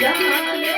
Yeah.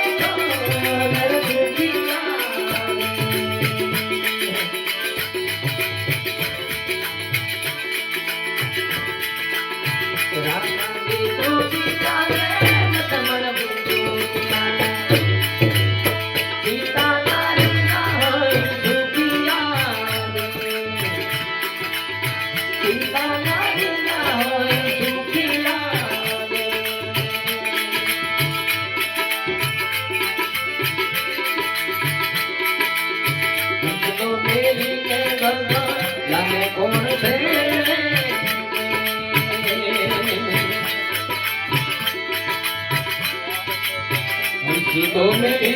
तो मेरी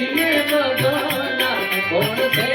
मदाना कौन से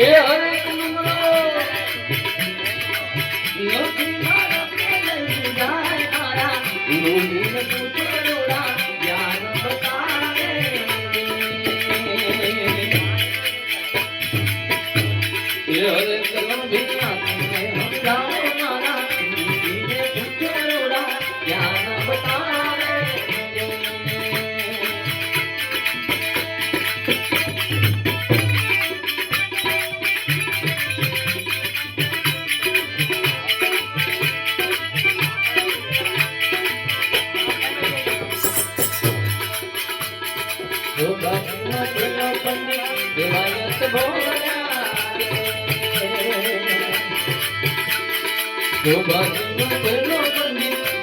એ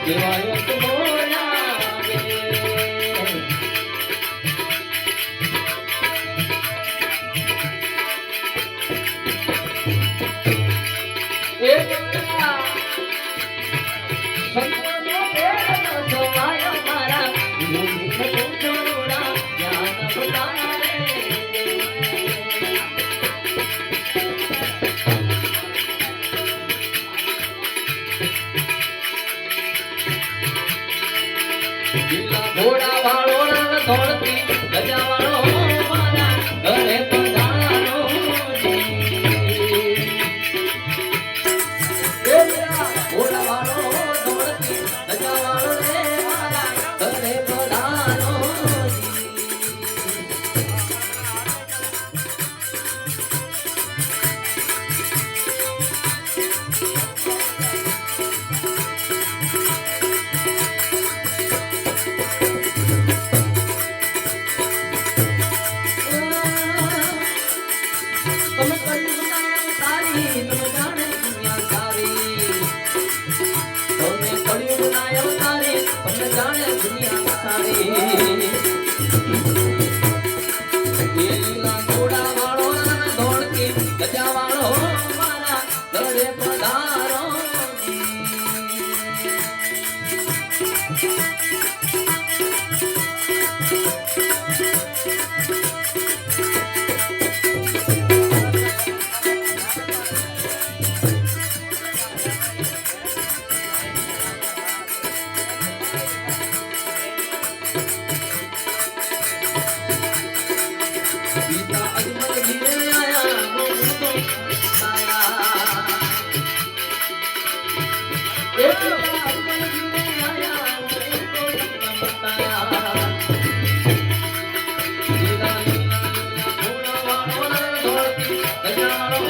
દેવાય ઘોડા વાળો રણ ધોળતી ગજા વાળો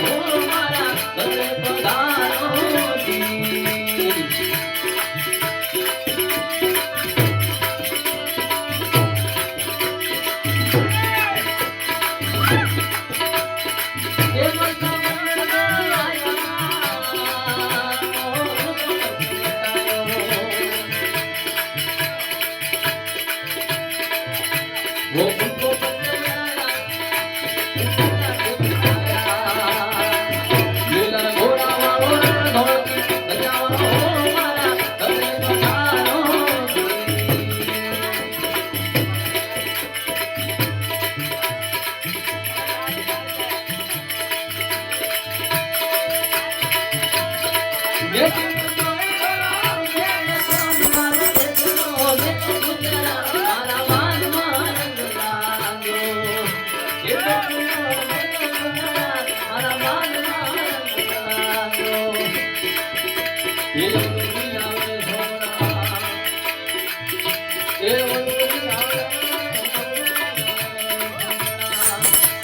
Oh, Yeah.